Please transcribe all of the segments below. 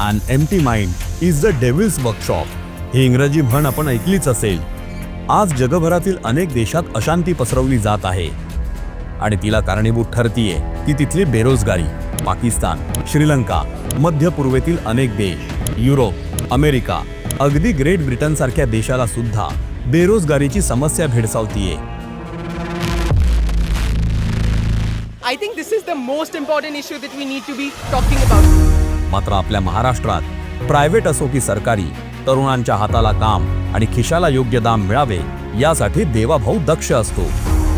And empty mind is the devil's workshop ही इंग्रजी म्हण आपण ऐकलीच असेल. आज जगभरातील अनेक देशात अशांती पसरवली जात आहे. आणि तिला कारणीभूत ठरतीये ती तिथली बेरोजगारी. पाकिस्तान श्रीलंका मध्य पूर्वेतील अनेक देश युरोप अमेरिका अगदी ग्रेट ब्रिटन सारख्या देशाला सुद्धा बेरोजगारीची समस्या भेडसावतीये. I think this is the most important issue that we need to be talking about. मात्र आपल्या महाराष्ट्रात प्रायव्हेट असो की सरकारी तरुणांच्या हाताला काम आणि खिशाला योग्य दाम मिळावे यासाठी देवाभाऊ दक्ष असतो.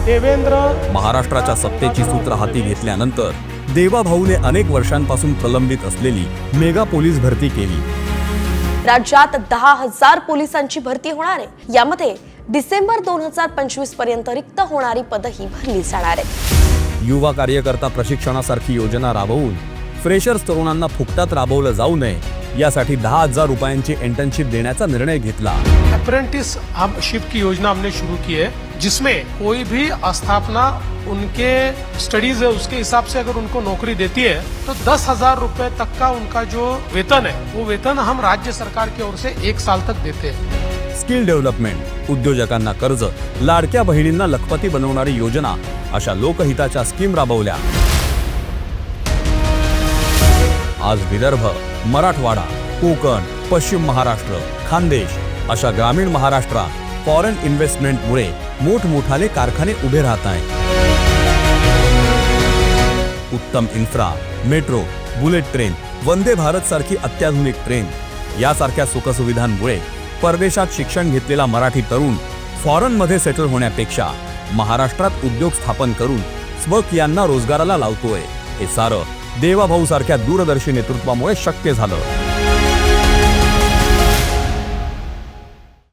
देवेंद्र महाराष्ट्राच्या सत्तेची सूत्र हाती घेतल्यानंतर देवाभाऊने अनेक वर्षांपासून प्रलंबित असलेली मेगा पोलीस भरती केली. राज्यात दहा हजार पोलिसांची भरती होणार आहे. यामध्ये डिसेंबर दोन हजार पंचवीसपर्यंत रिक्त होणारी पदही भरली जाणार आहे. युवा कार्यकर्ता प्रशिक्षणासारखी योजना राबवून फ्रेशर्स तरुणांना फुकटात राबवलं जाऊ नये. यासाठी दहा हजार रुपयांची इंटर्नशिप देण्याचा निर्णय घेतला. अप्रेंटिस हम शिप की योजना हमने शुरू की है जिसमें कोई भी स्थापना उनके स्टडीज है उसके हिसाब से अगर उनको नौकरी देती है तो दस हजार रूपए तक का उनका जो वेतन है वो वेतन हम राज्य सरकार की ओर से एक साल तक देते हैं। स्किल डेव्हलपमेंट उद्योजकांना कर्ज लाडक्या बहिणींना लखपती बनवणारी योजना अशा लोकहिताच्या स्कीम राबवल्या. आज विदर्भ मराठवाडा कोकण पश्चिम महाराष्ट्र खानदेश अशा ग्रामीण महाराष्ट्रात फॉरेन इन्व्हेस्टमेंटमुळे मोठमोठाले कारखाने उभे राहत आहेत. उत्तम infra metro bullet train Vande Bharat सारखी अत्याधुनिक ट्रेन यासारख्या सुखसुविधांमुळे परदेशात शिक्षण घेतलेला मराठी तरुण फॉरेनमध्ये सेटल होण्यापेक्षा महाराष्ट्रात उद्योग स्थापन करून स्वक यांना रोजगाराला लावतोय हे सारं देवाभाऊ सारख्या दूरदर्शी नेतृत्वामुळे शक्य झालं.